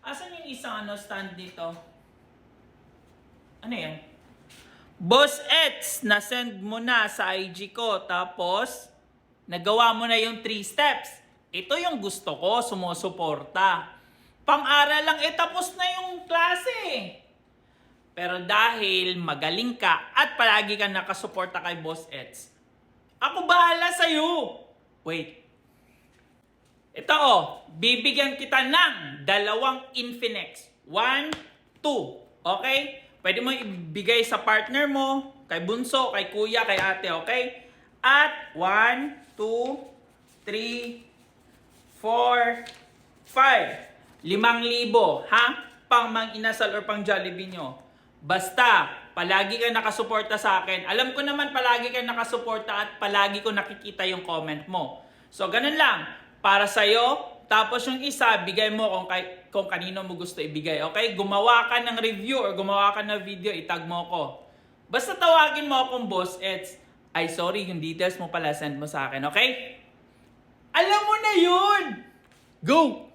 Asan yung isang ano stand dito? Ano yan? Boss Eds, na-send mo na sa IG ko. Tapos, nagawa mo na yung 3 steps. Ito yung gusto ko, sumusuporta. Pang-aral lang, eh tapos na yung klase. Pero dahil magaling ka at palagi ka nakasuporta kay Boss Eds, ako bahala sa'yo. Wait. Ito oh, bibigyan kita ng dalawang Infinex. One, two. Okay? Pwede mo ibigay sa partner mo, kay bunso, kay kuya, kay ate, okay? At one, two, three, four, five. Limang libo, ha? Pang mang inasal or pang Jollibee nyo. Basta, palagi ka nakasuporta sa akin. Alam ko naman palagi ka nakasuporta at palagi ko nakikita yung comment mo. So, ganun lang. Para sa'yo, tapos yung isa, bigay mo kung, kay, kung kanino mo gusto ibigay. Okay? Gumawa ka ng review or gumawa ka ng video, itag mo ko. Basta tawagin mo akong boss, it's, ay sorry, yung details mo pala send mo sa akin, okay? Alam mo na yun! Go!